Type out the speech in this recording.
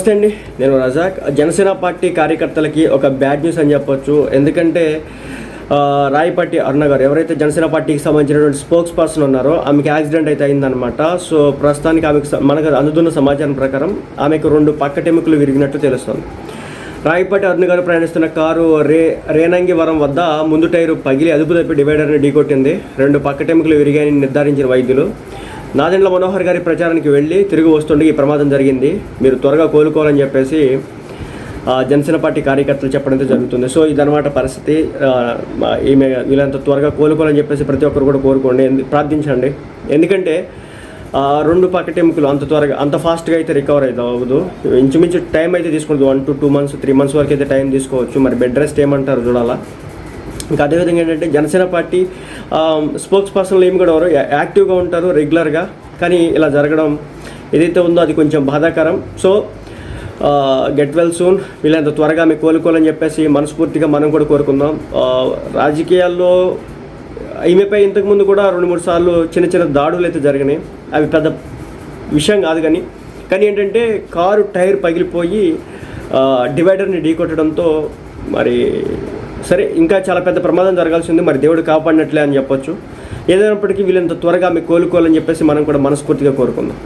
నమస్తే అండి. నేను రజాక్. జనసేన పార్టీ కార్యకర్తలకి ఒక బ్యాడ్ న్యూస్ అని చెప్పొచ్చు. ఎందుకంటే రాయపట్టి రాయపాటి అరుణ గారు ఎవరైతే జనసేన పార్టీకి సంబంధించినటువంటి స్పోక్స్ పర్సన్ ఉన్నారో ఆమెకి యాక్సిడెంట్ అయితే అయిందనమాట సో ప్రస్తుతానికి ఆమెకు మనకు అందుతున్న సమాచారం ప్రకారం ఆమెకు రెండు పక్కటెముకలు విరిగినట్టు తెలుస్తుంది. రాయపాటి అరుణ గారు ప్రయాణిస్తున్న కారు రే రేనంగివరం వద్ద ముందు టైరు పగిలి అదుపు తప్పి డివైడర్ని ఢీకొట్టింది. రెండు పక్కటెముకలు విరిగాయని నిర్ధారించిన వైద్యులు. నాదెండ్ల మనోహర్ గారి ప్రచారానికి వెళ్ళి తిరిగి వస్తుండే ఈ ప్రమాదం జరిగింది. మీరు త్వరగా కోలుకోవాలని చెప్పేసి ఆ, జనసేన పార్టీ కార్యకర్తలు చెప్పడంతో జరుగుతుంది. సో ఇదనమాట పరిస్థితి. ఈమె వీళ్ళంత త్వరగా కోలుకోవాలని చెప్పేసి ప్రతి ఒక్కరు కూడా కోరుకోండి. ప్రార్థించండి. ఎందుకంటే రెండు పక్కటెముకలు అంత త్వరగా అంత ఫాస్ట్గా అయితే రికవర్ అయితే అవ్వదు. ఇంచుమించు టైం అయితే తీసుకుంటుంది. One to two months three months వరకు అయితే టైం తీసుకోవచ్చు. మరి బెడ్ రెస్ట్ ఏమంటారు చూడాలా? ఇంకా అదేవిధంగా ఏంటంటే జనసేన పార్టీ స్పోక్స్ పర్సన్లు ఏమి కూడా ఎవరు యాక్టివ్గా ఉంటారు రెగ్యులర్గా. కానీ ఇలా జరగడం ఏదైతే ఉందో అది కొంచెం బాధాకరం. So get well soon. వీళ్ళంత త్వరగా మీకు కోలుకోవాలని చెప్పేసి మనస్ఫూర్తిగా మనం కూడా కోరుకుందాం. రాజకీయాల్లో ఈమెపై ఇంతకుముందు కూడా రెండు మూడు సార్లు చిన్న చిన్న దాడులు అయితే జరిగినాయి. అవి పెద్ద విషయం కాదు కానీ. కానీ ఏంటంటే కారు టైర్ పగిలిపోయి డివైడర్ని ఢీకొట్టడంతో మరి సరే ఇంకా చాలా పెద్ద ప్రమాదం జరగాల్సి ఉంది మరి దేవుడు కాపాడినట్లే అని చెప్పొచ్చు. ఏదైనప్పటికీ వీళ్ళంత త్వరగా మీకు కోలుకోవాలని చెప్పేసి మనం కూడా మనస్ఫూర్తిగా కోరుకుందాం.